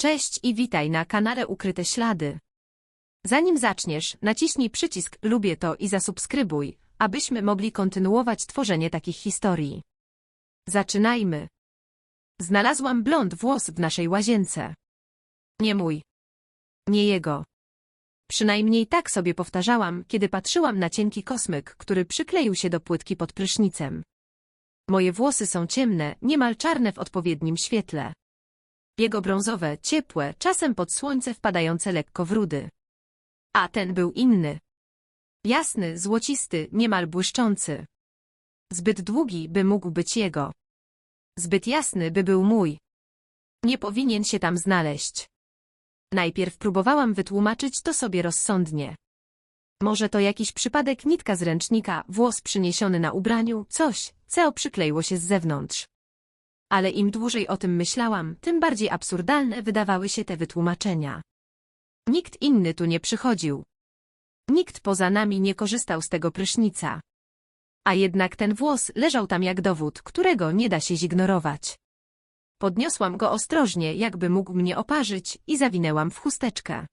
Cześć i witaj na kanale Ukryte Ślady. Zanim zaczniesz, naciśnij przycisk Lubię to i zasubskrybuj, abyśmy mogli kontynuować tworzenie takich historii. Zaczynajmy. Znalazłam blond włos w naszej łazience. Nie mój. Nie jego. Przynajmniej tak sobie powtarzałam, kiedy patrzyłam na cienki kosmyk, który przykleił się do płytki pod prysznicem. Moje włosy są ciemne, niemal czarne w odpowiednim świetle. Jego brązowe, ciepłe, czasem pod słońce wpadające lekko w rudy. A ten był inny. Jasny, złocisty, niemal błyszczący. Zbyt długi, by mógł być jego. Zbyt jasny, by był mój. Nie powinien się tam znaleźć. Najpierw próbowałam wytłumaczyć to sobie rozsądnie. Może to jakiś przypadek nitka z ręcznika, włos przyniesiony na ubraniu, coś, co przykleiło się z zewnątrz. Ale im dłużej o tym myślałam, tym bardziej absurdalne wydawały się te wytłumaczenia. Nikt inny tu nie przychodził. Nikt poza nami nie korzystał z tego prysznica. A jednak ten włos leżał tam jak dowód, którego nie da się zignorować. Podniosłam go ostrożnie, jakby mógł mnie oparzyć, i zawinęłam w chusteczkę.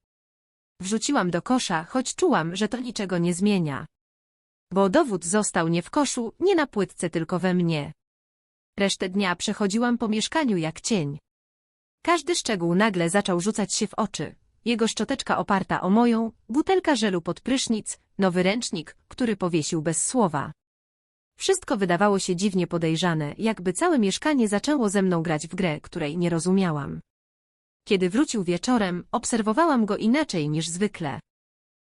Wrzuciłam do kosza, choć czułam, że to niczego nie zmienia. Bo dowód został nie w koszu, nie na płytce, tylko we mnie. Resztę dnia przechodziłam po mieszkaniu jak cień. Każdy szczegół nagle zaczął rzucać się w oczy. Jego szczoteczka oparta o moją, butelka żelu pod prysznic, nowy ręcznik, który powiesił bez słowa. Wszystko wydawało się dziwnie podejrzane, jakby całe mieszkanie zaczęło ze mną grać w grę, której nie rozumiałam. Kiedy wrócił wieczorem, obserwowałam go inaczej niż zwykle.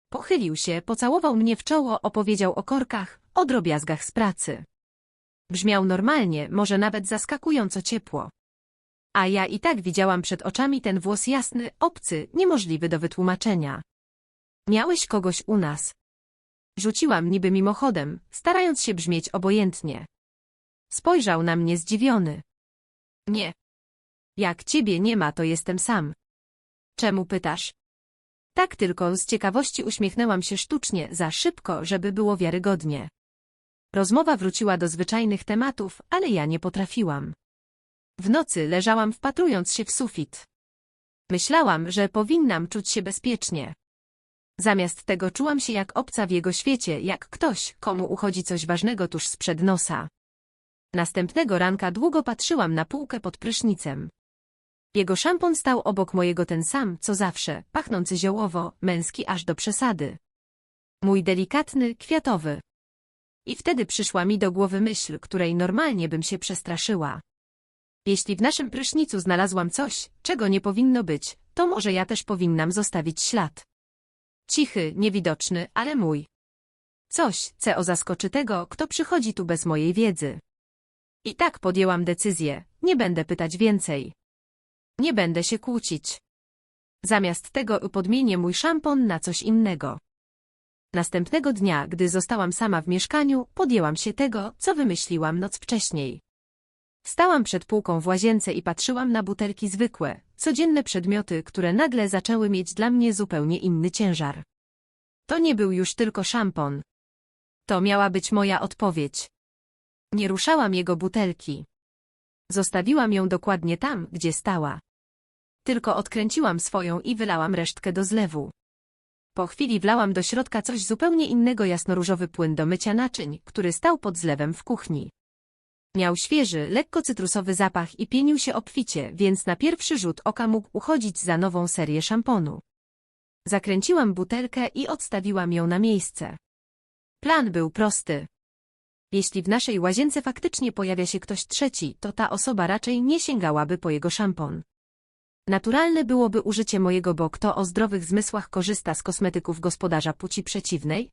Pochylił się, pocałował mnie w czoło, opowiedział o korkach, o drobiazgach z pracy. Brzmiał normalnie, może nawet zaskakująco ciepło. A ja i tak widziałam przed oczami ten włos jasny, obcy, niemożliwy do wytłumaczenia. Miałeś kogoś u nas. Rzuciłam niby mimochodem, starając się brzmieć obojętnie. Spojrzał na mnie zdziwiony. Nie. Jak ciebie nie ma, to jestem sam. Czemu pytasz? Tak tylko z ciekawości uśmiechnęłam się sztucznie, za szybko, żeby było wiarygodnie. Rozmowa wróciła do zwyczajnych tematów, ale ja nie potrafiłam. W nocy leżałam wpatrując się w sufit. Myślałam, że powinnam czuć się bezpiecznie. Zamiast tego czułam się jak obca w jego świecie, jak ktoś, komu uchodzi coś ważnego tuż sprzed nosa. Następnego ranka długo patrzyłam na półkę pod prysznicem. Jego szampon stał obok mojego ten sam, co zawsze, pachnący ziołowo, męski aż do przesady. Mój delikatny, kwiatowy. I wtedy przyszła mi do głowy myśl, której normalnie bym się przestraszyła. Jeśli w naszym prysznicu znalazłam coś, czego nie powinno być, to może ja też powinnam zostawić ślad. Cichy, niewidoczny, ale mój. Coś, co zaskoczy tego, kto przychodzi tu bez mojej wiedzy. I tak podjęłam decyzję, nie będę pytać więcej. Nie będę się kłócić. Zamiast tego podmienię mój szampon na coś innego. Następnego dnia, gdy zostałam sama w mieszkaniu, podjęłam się tego, co wymyśliłam noc wcześniej. Stałam przed półką w łazience i patrzyłam na butelki zwykłe, codzienne przedmioty, które nagle zaczęły mieć dla mnie zupełnie inny ciężar. To nie był już tylko szampon. To miała być moja odpowiedź. Nie ruszałam jego butelki. Zostawiłam ją dokładnie tam, gdzie stała. Tylko odkręciłam swoją i wylałam resztkę do zlewu. Po chwili wlałam do środka coś zupełnie innego jasnoróżowy płyn do mycia naczyń, który stał pod zlewem w kuchni. Miał świeży, lekko cytrusowy zapach i pienił się obficie, więc na pierwszy rzut oka mógł uchodzić za nową serię szamponu. Zakręciłam butelkę i odstawiłam ją na miejsce. Plan był prosty. Jeśli w naszej łazience faktycznie pojawia się ktoś trzeci, to ta osoba raczej nie sięgałaby po jego szampon. Naturalne byłoby użycie mojego, bo kto o zdrowych zmysłach korzysta z kosmetyków gospodarza płci przeciwnej?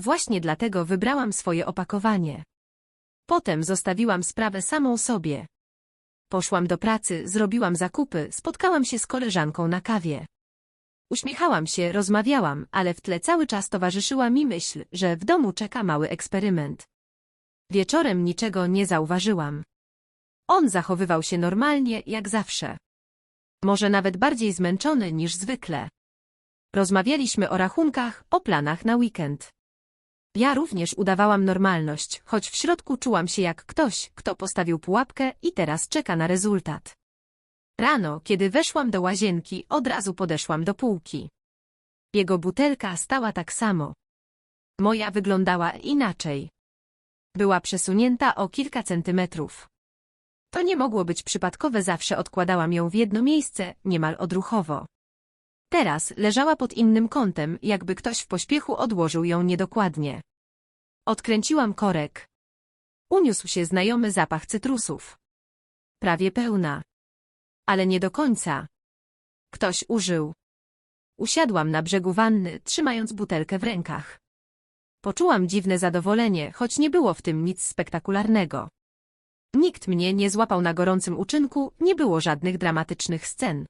Właśnie dlatego wybrałam swoje opakowanie. Potem zostawiłam sprawę samą sobie. Poszłam do pracy, zrobiłam zakupy, spotkałam się z koleżanką na kawie. Uśmiechałam się, rozmawiałam, ale w tle cały czas towarzyszyła mi myśl, że w domu czeka mały eksperyment. Wieczorem niczego nie zauważyłam. On zachowywał się normalnie, jak zawsze. Może nawet bardziej zmęczony niż zwykle. Rozmawialiśmy o rachunkach, o planach na weekend. Ja również udawałam normalność, choć w środku czułam się jak ktoś, kto postawił pułapkę i teraz czeka na rezultat. Rano, kiedy weszłam do łazienki, od razu podeszłam do półki. Jego butelka stała tak samo. Moja wyglądała inaczej. Była przesunięta o kilka centymetrów. To nie mogło być przypadkowe, zawsze odkładałam ją w jedno miejsce, niemal odruchowo. Teraz leżała pod innym kątem, jakby ktoś w pośpiechu odłożył ją niedokładnie. Odkręciłam korek. Uniósł się znajomy zapach cytrusów. Prawie pełna. Ale nie do końca. Ktoś użył. Usiadłam na brzegu wanny, trzymając butelkę w rękach. Poczułam dziwne zadowolenie, choć nie było w tym nic spektakularnego. Nikt mnie nie złapał na gorącym uczynku, nie było żadnych dramatycznych scen.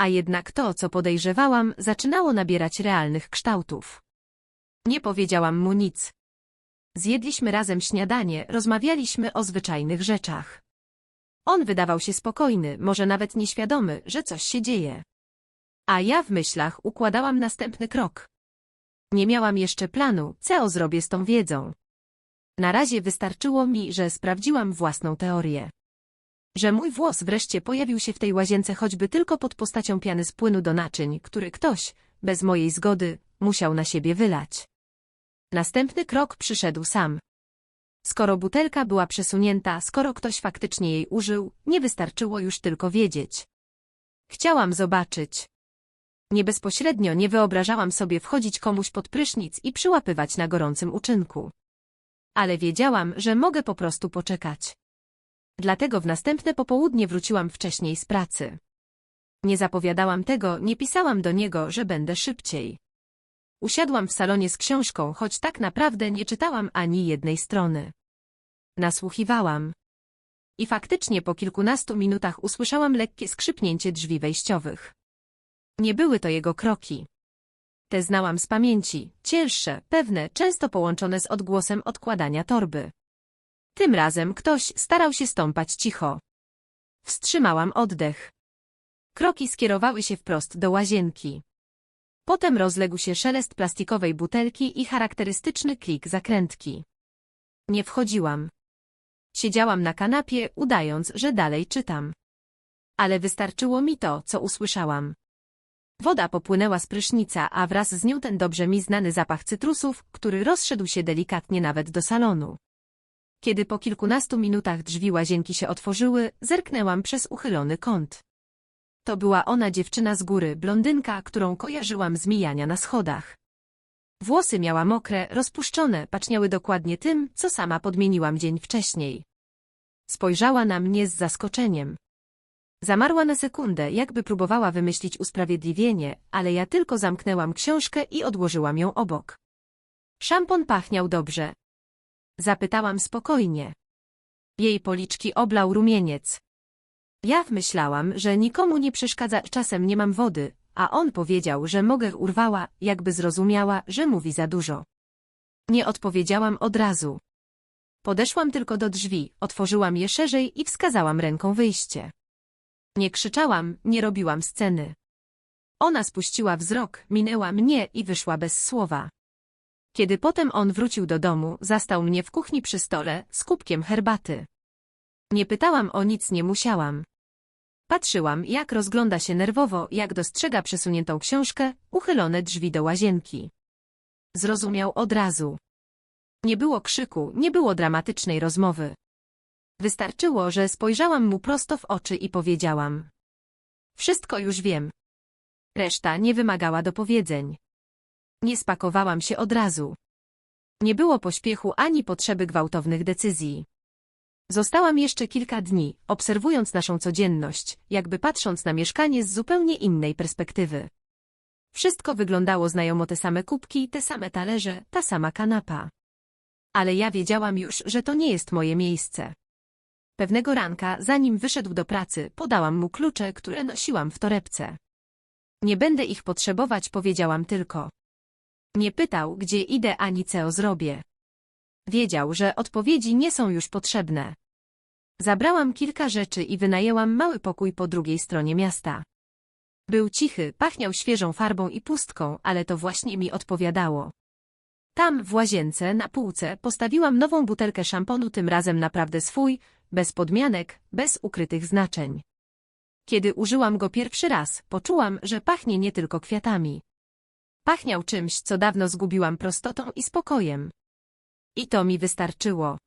A jednak to, co podejrzewałam, zaczynało nabierać realnych kształtów. Nie powiedziałam mu nic. Zjedliśmy razem śniadanie, rozmawialiśmy o zwyczajnych rzeczach. On wydawał się spokojny, może nawet nieświadomy, że coś się dzieje. A ja w myślach układałam następny krok. Nie miałam jeszcze planu, co zrobię z tą wiedzą. Na razie wystarczyło mi, że sprawdziłam własną teorię. Że mój włos wreszcie pojawił się w tej łazience choćby tylko pod postacią piany z płynu do naczyń, który ktoś, bez mojej zgody, musiał na siebie wylać. Następny krok przyszedł sam. Skoro butelka była przesunięta, skoro ktoś faktycznie jej użył, nie wystarczyło już tylko wiedzieć. Chciałam zobaczyć. Nie bezpośrednio nie wyobrażałam sobie wchodzić komuś pod prysznic i przyłapywać na gorącym uczynku. Ale wiedziałam, że mogę po prostu poczekać. Dlatego w następne popołudnie wróciłam wcześniej z pracy. Nie zapowiadałam tego, nie pisałam do niego, że będę szybciej. Usiadłam w salonie z książką, choć tak naprawdę nie czytałam ani jednej strony. Nasłuchiwałam. I faktycznie po kilkunastu minutach usłyszałam lekkie skrzypnięcie drzwi wejściowych. Nie były to jego kroki. Te znałam z pamięci, cięższe, pewne, często połączone z odgłosem odkładania torby. Tym razem ktoś starał się stąpać cicho. Wstrzymałam oddech. Kroki skierowały się wprost do łazienki. Potem rozległ się szelest plastikowej butelki i charakterystyczny klik zakrętki. Nie wchodziłam. Siedziałam na kanapie, udając, że dalej czytam. Ale wystarczyło mi to, co usłyszałam. Woda popłynęła z prysznica, a wraz z nią ten dobrze mi znany zapach cytrusów, który rozszedł się delikatnie nawet do salonu. Kiedy po kilkunastu minutach drzwi łazienki się otworzyły, zerknęłam przez uchylony kąt. To była ona dziewczyna z góry, blondynka, którą kojarzyłam z mijania na schodach. Włosy miała mokre, rozpuszczone, paczniały dokładnie tym, co sama podmieniłam dzień wcześniej. Spojrzała na mnie z zaskoczeniem. Zamarła na sekundę, jakby próbowała wymyślić usprawiedliwienie, ale ja tylko zamknęłam książkę i odłożyłam ją obok. Szampon pachniał dobrze. Zapytałam spokojnie. Jej policzki oblał rumieniec. Ja myślałam, że nikomu nie przeszkadza, czasem nie mam wody, a on powiedział, że mogę urwała, jakby zrozumiała, że mówi za dużo. Nie odpowiedziałam od razu. Podeszłam tylko do drzwi, otworzyłam je szerzej i wskazałam ręką wyjście. Nie krzyczałam, nie robiłam sceny. Ona spuściła wzrok, minęła mnie i wyszła bez słowa. Kiedy potem on wrócił do domu, zastał mnie w kuchni przy stole, z kubkiem herbaty. Nie pytałam o nic, nie musiałam. Patrzyłam, jak rozgląda się nerwowo, jak dostrzega przesuniętą książkę, uchylone drzwi do łazienki. Zrozumiał od razu. Nie było krzyku, nie było dramatycznej rozmowy. Wystarczyło, że spojrzałam mu prosto w oczy i powiedziałam. Wszystko już wiem. Reszta nie wymagała dopowiedzeń. Nie spakowałam się od razu. Nie było pośpiechu ani potrzeby gwałtownych decyzji. Zostałam jeszcze kilka dni, obserwując naszą codzienność, jakby patrząc na mieszkanie z zupełnie innej perspektywy. Wszystko wyglądało znajomo te same kubki, te same talerze, ta sama kanapa. Ale ja wiedziałam już, że to nie jest moje miejsce. Pewnego ranka, zanim wyszedł do pracy, podałam mu klucze, które nosiłam w torebce. Nie będę ich potrzebować, powiedziałam tylko. Nie pytał, gdzie idę ani co zrobię. Wiedział, że odpowiedzi nie są już potrzebne. Zabrałam kilka rzeczy i wynajęłam mały pokój po drugiej stronie miasta. Był cichy, pachniał świeżą farbą i pustką, ale to właśnie mi odpowiadało. Tam, w łazience, na półce, postawiłam nową butelkę szamponu, tym razem naprawdę swój, bez podmianek, bez ukrytych znaczeń. Kiedy użyłam go pierwszy raz, poczułam, że pachnie nie tylko kwiatami. Pachniał czymś, co dawno zgubiłam prostotą i spokojem. I to mi wystarczyło.